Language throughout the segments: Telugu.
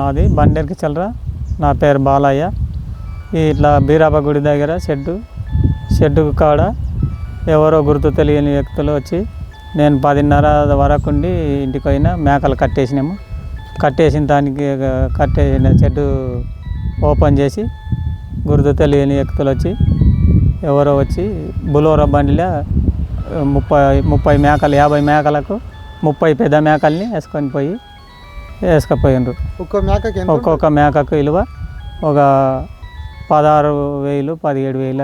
నాది బండేరికి చల్లరా. నా పేరు బాలయ్య. ఇట్లా బీరాబ గుడి దగ్గర షెడ్డు షెడ్డు కాడ ఎవరో గుర్తు తెలియని వ్యక్తులు వచ్చి నేను పదిన్నర వరకు ఉండి ఇంటికి పోయినా మేకలు కట్టేసినాము. కట్టేసిన దానికి కట్టేసిన షెడ్డు ఓపెన్ చేసి గుర్తు తెలియని వ్యక్తులు వచ్చి ఎవరో వచ్చి బులోరా బండిలో ముప్పై ముప్పై మేకలు యాభై మేకలకు ముప్పై పెద్ద మేకల్ని వేసుకొని పోయి వేసుకుపోయినారు. ఒక్క మేకకి ఎంత ఒక్కొక్క మేకకు విలువ ఒక పదహారు వేలు పదిహేడు వేల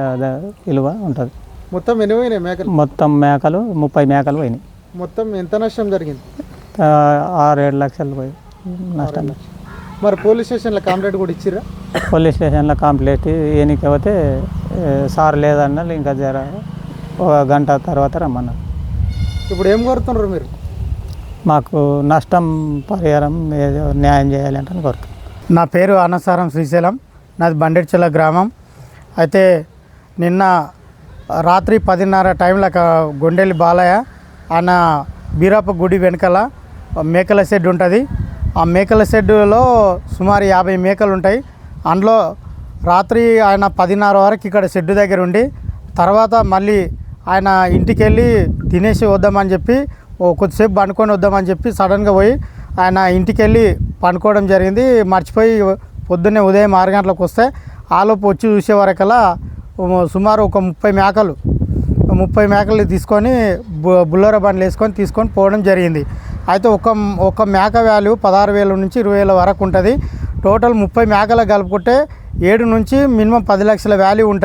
విలువ ఉంటుంది. మొత్తం ఎన్ని పోయినాయి మేకలు? మొత్తం మేకలు ముప్పై మేకలు పోయినాయి. మొత్తం ఎంత నష్టం జరిగింది? ఆరు ఏడు లక్షలు పోయి నష్టం. మరి పోలీస్ స్టేషన్లో కంప్లైంట్ కూడా ఇచ్చిర్రా పోలీస్ స్టేషన్లో కంప్లైంట్ ఏనికి పోతే ఏ, సార్ లేదన్నారు ఇంకా జర ఒక గంట తర్వాత రమ్మన్నారు. ఇప్పుడు ఏం కోరుతున్నారు మీరు? మాకు నష్టం పరిహారం ఏదో న్యాయం చేయాలంటే కోరుతున్నాం నా పేరు అన్నసారం శ్రీశైలం. నాది బండెడ్చల గ్రామం. అయితే నిన్న రాత్రి పదిన్నర టైంలో గొండెల్లి బాలయ్య ఆయన బీరాప గుడి వెనకాల మేకల షెడ్ ఉంటుంది. ఆ మేకల షెడ్లో సుమారు యాభై మేకలు ఉంటాయి. అందులో రాత్రి ఆయన పదిన్నర వరకు ఇక్కడ షెడ్ దగ్గర ఉండి తర్వాత మళ్ళీ ఆయన ఇంటికి వెళ్ళి తినేసి వద్దామని చెప్పి ఓ కొద్దిసేపు పండుకొని వద్దామని చెప్పి సడన్గా పోయి ఆయన ఇంటికి వెళ్ళి పండుకోవడం జరిగింది. మర్చిపోయి పొద్దున్నే ఉదయం ఆరు గంటలకు వస్తే ఆలోపు వచ్చి చూసేవరకల్లా సుమారు ఒక ముప్పై మేకలు ముప్పై మేకలు తీసుకొని బు- బుల్లర బండ్లు వేసుకొని తీసుకొని పోవడం జరిగింది. అయితే ఒక ఒక మేక వాల్యూ పదహారు వేల నుంచి ఇరవై వేల వరకు ఉంటుంది. టోటల్ ముప్పై మేకలు కలుపుకుంటే ఏడు నుంచి మినిమం పది లక్షల వాల్యూ ఉంటుంది.